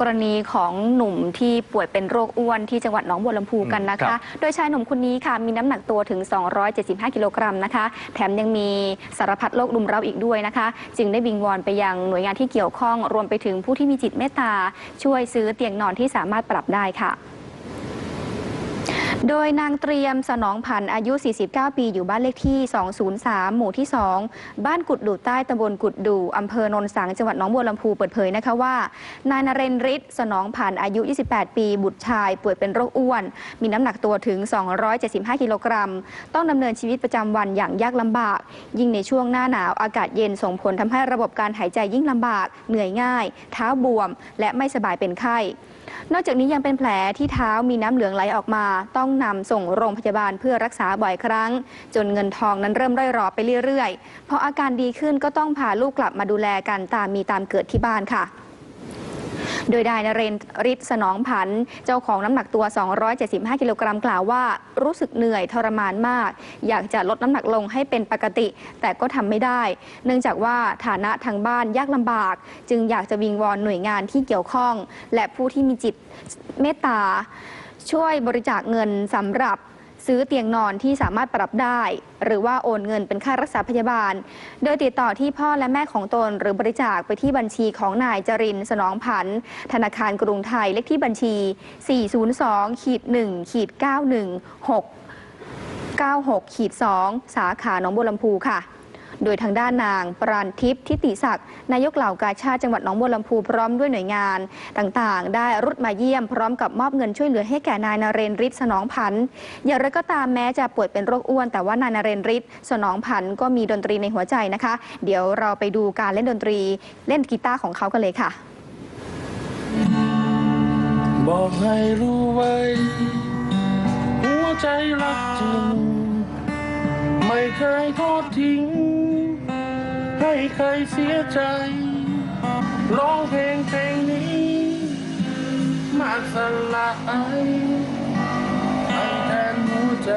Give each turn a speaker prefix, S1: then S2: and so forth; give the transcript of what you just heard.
S1: กรณีของหนุ่มที่ป่วยเป็นโรคอ้วนที่จังหวัดหนองบัวลำพูกันนะ
S2: ครั
S1: คะ
S2: บ
S1: โดยชายหนุ่มคนนี้ค่ะมีน้ำหนักตัวถึง 275 กิโลกรัมนะคะ แถมยังมีสารพัดโรครุมเร้าอีกด้วยนะคะ จึงได้วิงวอนไปยังหน่วยงานที่เกี่ยวข้อง รวมไปถึงผู้ที่มีจิตเมตตาช่วยซื้อเตียงนอนที่สามารถปรับได้ค่ะ โดยนางเตรียมสนองพันธ์อายุ 49 ปีอยู่บ้านเลขที่ 203 หมู่ที่ 2 บ้านกุดดูใต้ตำบลกุดดูอำเภอโนนสังจังหวัดหนองบัวลำพูเปิดเผยนะคะว่า นายนเรนร์ฤทธิ์สนองพันธ์อายุ 28 ปี บุตรชาย ป่วยเป็นโรคอ้วน มีน้ำหนักตัวถึง 275 กิโลกรัม ต้องดำเนินชีวิตประจำวันอย่างยากลำบาก ยิ่งในช่วงหน้าหนาวอากาศเย็นส่งผลทำให้ระบบการหายใจยิ่งลำบาก เหนื่อยง่าย เท้าบวม และไม่สบายเป็นไข้ นอกจากนี้ยังเป็นแผลที่เท้ามีน้ำเหลืองไหลออกมาต้องนำส่งโรงพยาบาลเพื่อรักษาบ่อยครั้ง จนเงินทองนั้นเริ่มร่อยรอไปเรื่อยๆพออาการดีขึ้นก็ต้องพาลูกกลับมาดูแลกันตามมีตามเกิดที่บ้านค่ะ โดยนายนเรนร์ฤทธิ์สนองผัน เจ้าของน้ำหนักตัว 275 กิโลกรัมกล่าวว่า รู้สึกเหนื่อยทรมานมาก อยากจะลดน้ำหนักลงให้เป็นปกติ แต่ก็ทำไม่ได้ เนื่องจากว่าฐานะทางบ้านยากลำบาก จึงอยากจะวิงวอนหน่วยงานที่เกี่ยวข้อง และผู้ที่มีจิตเมตตาช่วยบริจาคเงินสำหรับ ซื้อเตียงนอนที่สามารถปรับได้ หรือว่าโอนเงินเป็นค่ารักษาพยาบาล โดยติดต่อที่พ่อและแม่ของตน หรือบริจาคไปที่บัญชีของนายจรินทร์สนองผัน ธนาคารกรุงไทยเลขที่บัญชี 402ขีด1ขีด916 96ขีด2สาขาหนองบัวลำพูค่ะ โดยทางด้านนาง ปราณทิพย์ทิติศักดิ์นายกเหล่ากาชาติจังหวัดหนองบัวลำพูพร้อมด้วยหน่วยงาน ต่างๆ ได้รุดมาเยี่ยมพร้อมกับมอบเงินช่วยเหลือให้แก่นายนเรนร์ฤทธิ์สนองพันธ์อย่างไรก็ตามแม้จะป่วยเป็นโรคอ้วน แต่ว่านายนเรนร์ฤทธิ์สนองพันธ์ก็มีดนตรีในหัวใจนะคะ เดี๋ยวเราไปดูการเล่นดนตรีเล่นกีตาร์ของเขากันเลยค่ะ
S3: บอกให้รู้ไว้หัวใจรักจริง ไม่เคยทอดทิ้ง ไม่เคยเสียใจร้องเพลงเพลงนี้ มากสลายให้แทนหัวใจ